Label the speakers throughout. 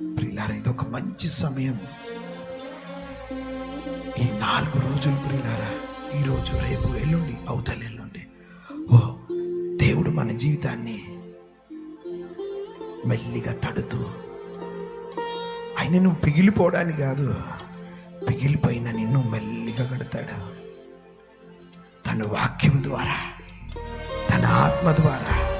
Speaker 1: ప్రిలారా ఇది ఒక మంచి సమయం. ఈ నాలుగు రోజులు ప్రిలారా ఈరోజు రేపు ఎల్లుండి అవతల ఎల్లుండి. ఓ దేవుడు మన జీవితాన్ని మెల్లిగా తడుతూ ఆయన నువ్వు పిగిలిపోవడానికి కాదు పిగిలిపోయిన నిన్ను మెల్లిగా కడతాడు. తన వాక్యం ద్వారా తన ఆత్మ ద్వారా.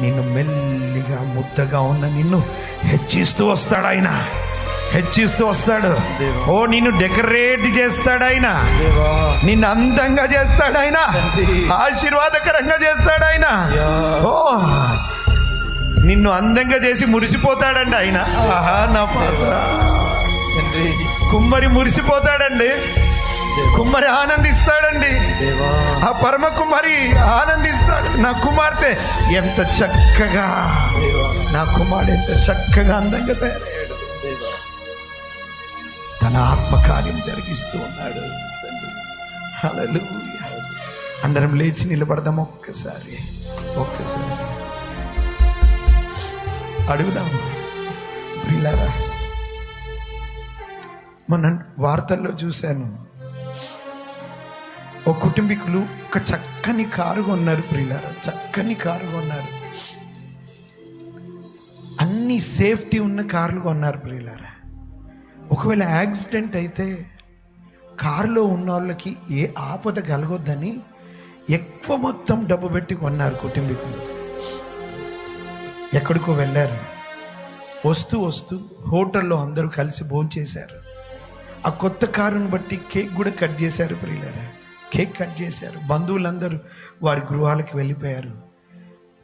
Speaker 1: నిన్ను మెల్లిగా ముద్దగా ఉన్న నిన్ను హెచ్చిస్తూ వస్తాడు ఆయన. హెచ్చిస్తూ వస్తాడు. ఓ నిన్ను డెకరేట్ చేస్తాడు ఆయన. నిన్ను అందంగా చేస్తాడు ఆయన. ఆశీర్వాదకరంగా చేస్తాడు ఆయన. ఓ నిన్ను అందంగా చేసి మురిసిపోతాడండి ఆయన. ఆహా నా పాత్ర. కుమ్మరి మురిసిపోతాడండి. కుమ్మరి ఆనందిస్తాడండి. ఆ పరమ కుమారి ఆనందిస్తాడు. నా కుమార్తె ఎంత చక్కగా నా కుమారుడు ఎంత చక్కగా అందంగా తయారయ్యాడు. తన ఆత్మకార్యం జరిగిస్తూ ఉన్నాడు. హల్లెలూయా. అందరం లేచి నిలబడదాం ఒక్కసారి ఒక్కసారి. అడుగుదాం. ప్రియులారా మొన్న వార్తల్లో చూశాను. ఒక కుటుంబీకులు ఒక చక్కని కారు కొన్నారు ప్రియులారా చక్కని కారు కొన్నారు. అన్ని సేఫ్టీ ఉన్న కార్లు కొన్నారు ప్రియులారా. ఒకవేళ యాక్సిడెంట్ అయితే కారులో ఉన్న వాళ్ళకి ఏ ఆపద కలగొద్దని ఎక్కువ మొత్తం డబ్బు పెట్టి కొన్నారు కుటుంబీకులు. ఎక్కడికో వెళ్ళారు. వస్తూ వస్తూ హోటల్లో అందరూ కలిసి భోంచేశారు. ఆ కొత్త కారుని బట్టి కేక్ కూడా కట్ చేశారు ప్రియులారా. కేక్ కట్ చేశారు. బంధువులందరూ వారి గృహాలకు వెళ్ళిపోయారు.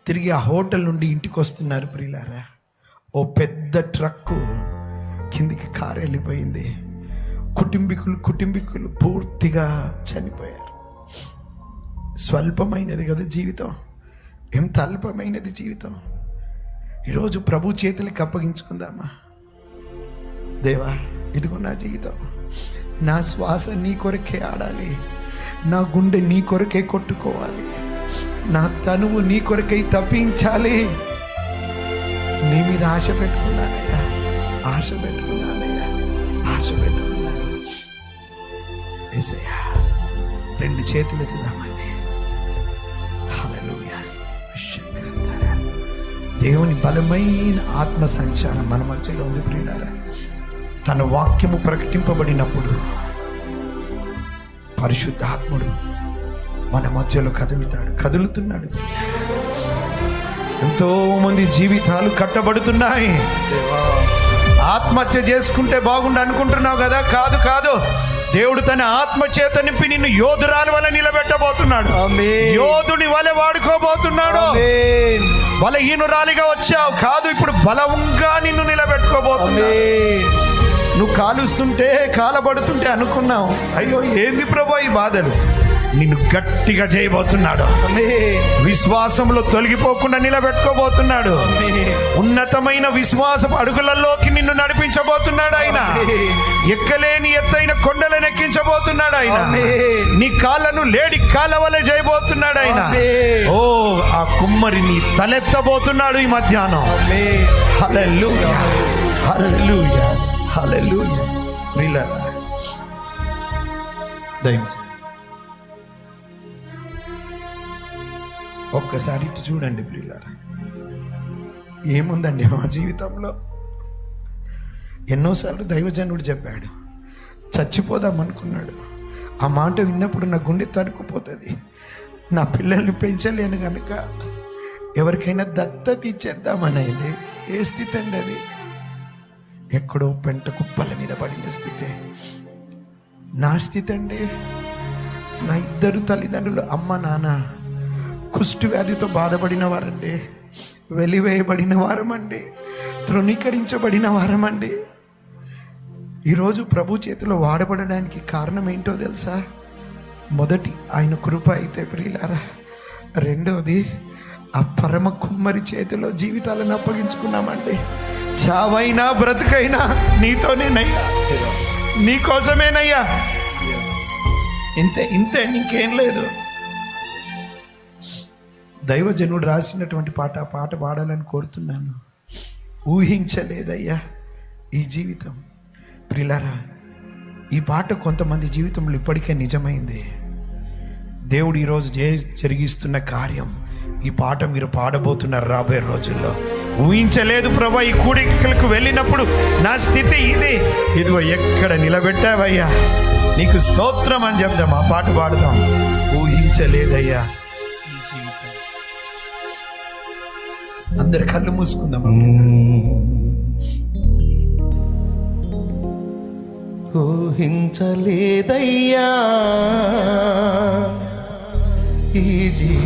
Speaker 1: తిరిగి ఆ హోటల్ నుండి ఇంటికి వస్తున్నారు ప్రియులారా. ఓ పెద్ద ట్రక్కు కిందికి కారు వెళ్ళిపోయింది. కుటుంబీకులు కుటుంబీకులు పూర్తిగా చనిపోయారు. స్వల్పమైనది కదా జీవితం. ఎంత అల్పమైనది జీవితం. ఈరోజు ప్రభు చేతులకి అప్పగించుకుందామా? దేవా ఇదిగో నా జీవితం. నా శ్వాస నీ కొరకే ఆడాలి. నా గుండె నీ కొరకే కొట్టుకోవాలి. నా తనువు నీ కొరకై తప్పించాలి. నీ మీద ఆశ పెట్టుకున్నానయ్యా. ఆశ పెట్టుకున్నానయ్యా. ఆశ పెట్టుకున్నాను. ఏసయ్యా రెండు చేతులు ఎత్తుదామండి. హల్లెలూయా. దేవుని బలమైన ఆత్మ సంచారం మన మధ్యలో ఉంది ప్రియుడారా తన వాక్యము ప్రకటింపబడినప్పుడు పరిశుద్ధాత్ముడు మన మధ్యలో కదులుతాడు కదులుతున్నాడు. ఎంతో మంది జీవితాలు కట్టబడుతున్నాయి. ఆత్మహత్య చేసుకుంటే బాగుండు అనుకుంటున్నావు కదా? కాదు కాదు. దేవుడు తన ఆత్మ చేత నింపి నిన్ను యోధురాలు వల్ల నిలబెట్టబోతున్నాడు. యోధుని వల్ల వాడుకోబోతున్నాడు. బలహీనురాలిగా వచ్చావు. కాదు ఇప్పుడు బలంగా నిన్ను నిలబెట్టుకోబోతున్నాడు. నువ్వు కాలుస్తుంటే కాలబడుతుంటే అనుకున్నావు. అయ్యో ఏంది ప్రభా ఈ బాధలు? నిన్ను గట్టిగా చేయబోతున్నాడు. విశ్వాసంలో తొలగిపోకుండా నిలబెట్టుకోబోతున్నాడు. ఉన్నతమైన విశ్వాసం అడుగులలోకి నిన్ను నడిపించబోతున్నాడు ఆయన. ఎక్కలేని ఎత్తైన కొండలను ఎక్కించబోతున్నాడు ఆయన. నీ కాళ్ళను లేడి కాళ్ళ వలె చేయబోతున్నాడు ఆయన. ఓ ఆ కుమ్మరిని తలెత్తబోతున్నాడు ఈ మధ్యాహ్నం. హల్లెలూయా. హల్లెలూయా. ప్రియులారా దయచేసి. ఒక్కసారి ఇటు చూడండి ప్రియులారా. ఏముందండి మా జీవితంలో? ఎన్నోసార్లు దైవజనుడు చెప్పాడు చచ్చిపోదాం అనుకున్నాడు. ఆ మాట విన్నప్పుడు నా గుండె తరుక్కుపోతుంది. నా పిల్లల్ని పెంచలేను కనుక ఎవరికైనా దత్తత ఇచ్చేద్దామనేది ఏ స్థితి అండి అది? ఎక్కడో పెంట కుప్పల మీద పడిన స్థితి. నా స్థితి అండి నా ఇద్దరు తల్లిదండ్రులు అమ్మ నాన్న కుష్టి వ్యాధితో బాధపడిన వారండి వెలివేయబడిన వారమండి తృణీకరించబడిన వారమండి. ఈరోజు ప్రభు చేతిలో వాడబడడానికి కారణం ఏంటో తెలుసా? మొదటి ఆయన కృప అయితే ప్రియులారా రెండవది ఆ పరమ కుమ్మరి చేతిలో జీవితాలను అప్పగించుకున్నామండి. చావైనా బ్రతుకైనా నీతోనేనయ్యా. నీకోసమేనయ్యా. ఇంతే ఇంతే ఇంకేం లేదు. దైవజనుడు రాసినటువంటి పాట పాట పాడాలని కోరుతున్నాను.
Speaker 2: ఊహించలేదయ్యా ఈ జీవితం. ప్రిలరా ఈ పాట కొంతమంది జీవితంలో ఇప్పటికే నిజమైంది. దేవుడు ఈరోజు జరిగిస్తున్న కార్యం. ఈ పాట మీరు పాడబోతున్నారు రాబోయే రోజుల్లో. ఊహించలేదు ప్రభా ఈ కూడికలకు వెళ్ళినప్పుడు నా స్థితి ఇది. ఇదిగో ఎక్కడ నిలబెట్టావయ్యా? నీకు స్తోత్రం అని చెప్దాం ఆ పాట పాడదాం. ఊహించలేదయ్యా. అందరు కళ్ళు మూసుకుందాం.
Speaker 1: ఊహించలేదయ్యా. ఈ
Speaker 2: జీ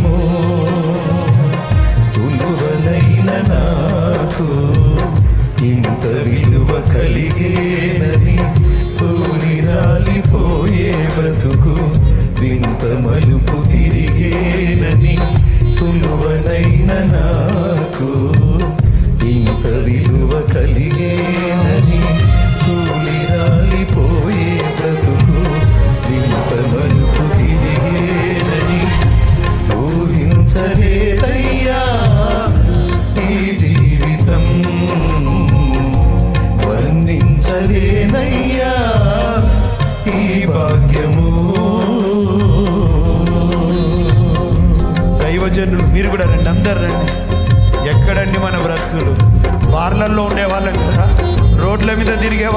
Speaker 1: ఇంత
Speaker 2: విధి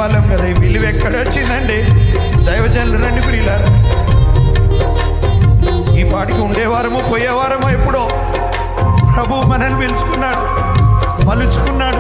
Speaker 2: వాళ్ళం కదా. ఈ విలువ ఎక్కడొచ్చిందండి దైవజనులు రండి ప్రియులారు. ఈ పాటికి ఉండేవారమో పోయేవారమో ఎప్పుడో ప్రభు మనల్ని పిలుచుకున్నాడు మలుచుకున్నాడు.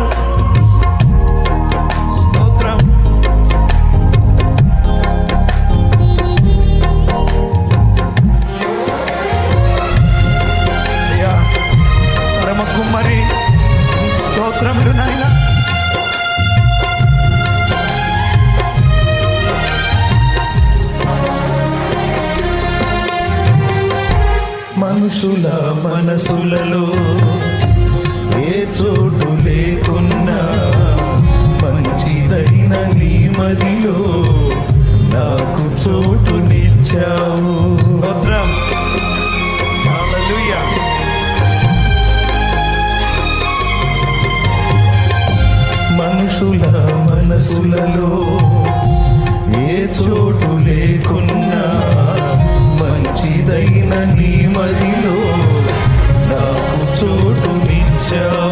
Speaker 2: till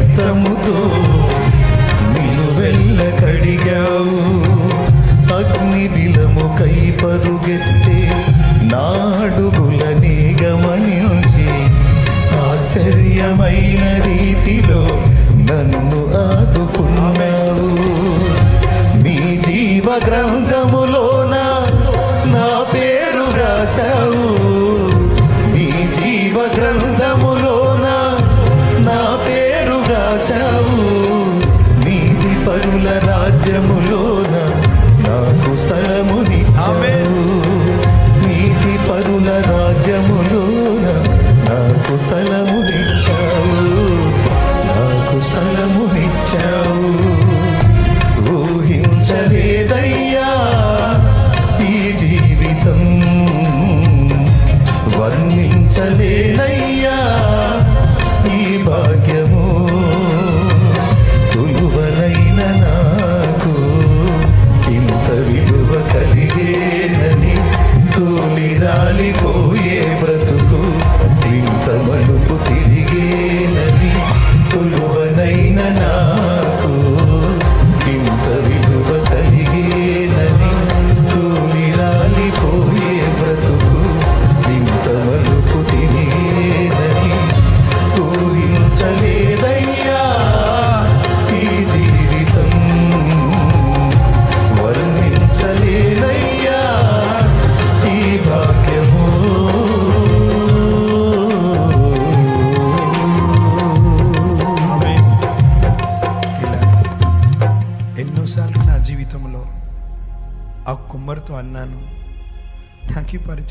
Speaker 2: రక్తముతో నిలువెల్ల కడిగావు. అగ్ని బిలము కై పరుగెత్తే నాడుగులని గమనించి ఆశ్చర్యమైన రీతిలో నన్ను ఆదుకున్నావు. నీ జీవ గ్రంథములోన నా పేరు రాశావు. రాజ్యములోన నాకు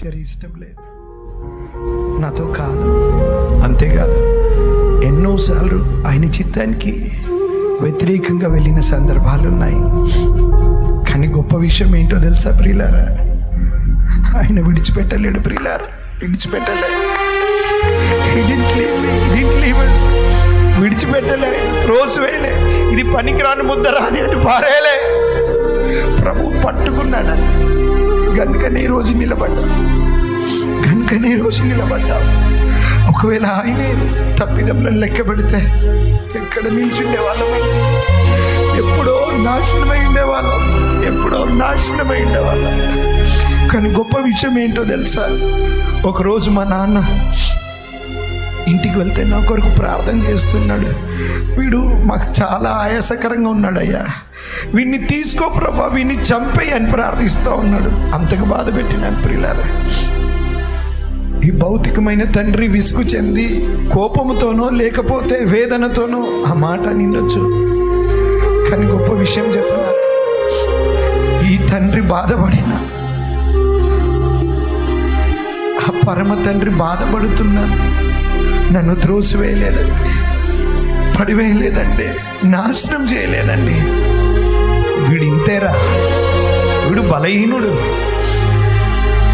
Speaker 2: నాకు
Speaker 1: ఇష్టం లేదు. నాతో కాదు. అంతేకాదు ఎన్నోసార్లు ఆయన చిత్తానికి వ్యతిరేకంగా వెళ్ళిన సందర్భాలు ఉన్నాయి కానీ గొప్ప విషయం ఏంటో తెలుసా ప్రియులారా? ఆయన విడిచిపెట్టలేడు ప్రియులారా. విడిచిపెట్టలే. విడిచిపెట్టలే. ఆయన త్రోసివేయలే ఇది పనికిరాని ముద్దరా అని అటు పారేయలే. ప్రభు పట్టుకున్నాడని కనుకనే రోజు నిలబడ్డా. కనుకనే రోజు నిలబడ్డా. ఒకవేళ ఆయనే తప్పిదంలో లెక్క పెడితే ఎక్కడ నిల్చుండే వాళ్ళమండి ఎప్పుడో నాశనమై ఉండేవాళ్ళం. ఎప్పుడో నాశనమై ఉండేవాళ్ళం. కానీ గొప్ప విషయం ఏంటో తెలుసా? ఒకరోజు మా నాన్న ఇంటికి వెళ్తే నా కొరకు ప్రార్థన చేస్తున్నాడు. వీడు మాకు చాలా ఆయాసకరంగా ఉన్నాడయ్యా. వీన్ని తీసుకో ప్రభా వీన్ని చంపేయి అని ప్రార్థిస్తూ ఉన్నాడు. అంతకు బాధ పెట్టినాను ప్రియులారా. ఈ భౌతికమైన తండ్రి విసుగు చెంది కోపముతోనో లేకపోతే వేదనతోనో ఆ మాట నిండొచ్చు కానీ గొప్ప విషయం చెప్పనా? ఈ తండ్రి బాధపడిన? ఆ పరమ తండ్రి బాధపడుతున్నా? నన్ను త్రోసివేయలేదండి. పడివేయలేదండి. నాశనం చేయలేదండి. వీడు వీడు బలహీనుడు.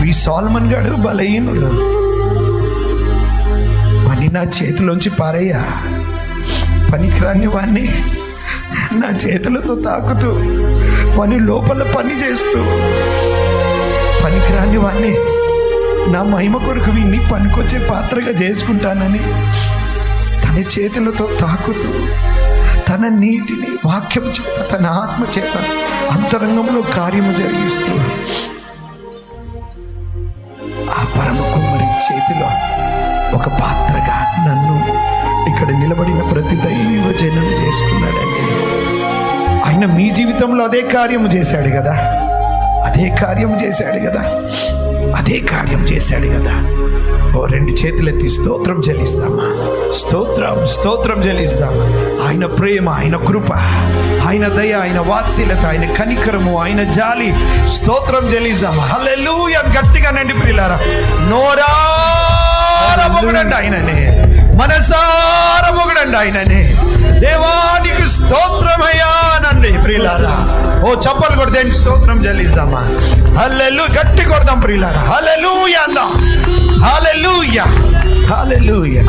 Speaker 1: ఈ సాల్మన్ గాడు బలహీనుడు. అని నా చేతిలోంచి పారయ్యా. పనికిరాని వాణ్ణి నా చేతులతో తాకుతూ పని లోపల పని చేస్తూ. పనికిరాని వాణ్ణి నా మహిమ కొరకు విన్ని పనికొచ్చే పాత్రగా చేసుకుంటానని తన చేతులతో తాకుతూ తన నీటిని వాక్యం చేత తన ఆత్మ చేత అంతరంగంలో కార్యము జరిగిస్తూ ఆ పరమ కుమ్మరి చేతిలో ఒక పాత్రగా నన్ను ఇక్కడ నిలబడిన ప్రతి దైవ జనం చేసుకున్నాడండి. ఆయన మీ జీవితంలో అదే కార్యము చేశాడు కదా. అదే కార్యం చేశాడు కదా. అదే కార్యం చేశాడు కదా. ఓ రెండు చేతులెత్తి స్తోత్రం చెల్లిస్తామా? స్తోత్రం స్తోత్రం చెల్లిస్తామా? ఆయన ప్రేమ ఆయన కృప ఆయన దయ ఆయన వాత్సల్యత ఆయన కనికరము ఆయన జాలి. స్తోత్రం చెల్లిస్తామా? హల్లెలూయా. గట్టిగా నండి ప్రియులారా నోరార ఆయననే. మనసార ఆయననే. దేవానికి స్తోత్రమయ్యా ప్రియులారా. ఓ చప్పలు కొడితే స్తోత్రం చెల్లిద్దామా? హల్లెలు గట్టి కొడదాం ప్రియులారా. హల్లెలూయా అందాం హల్లెలూయా. హల్లెలూయా.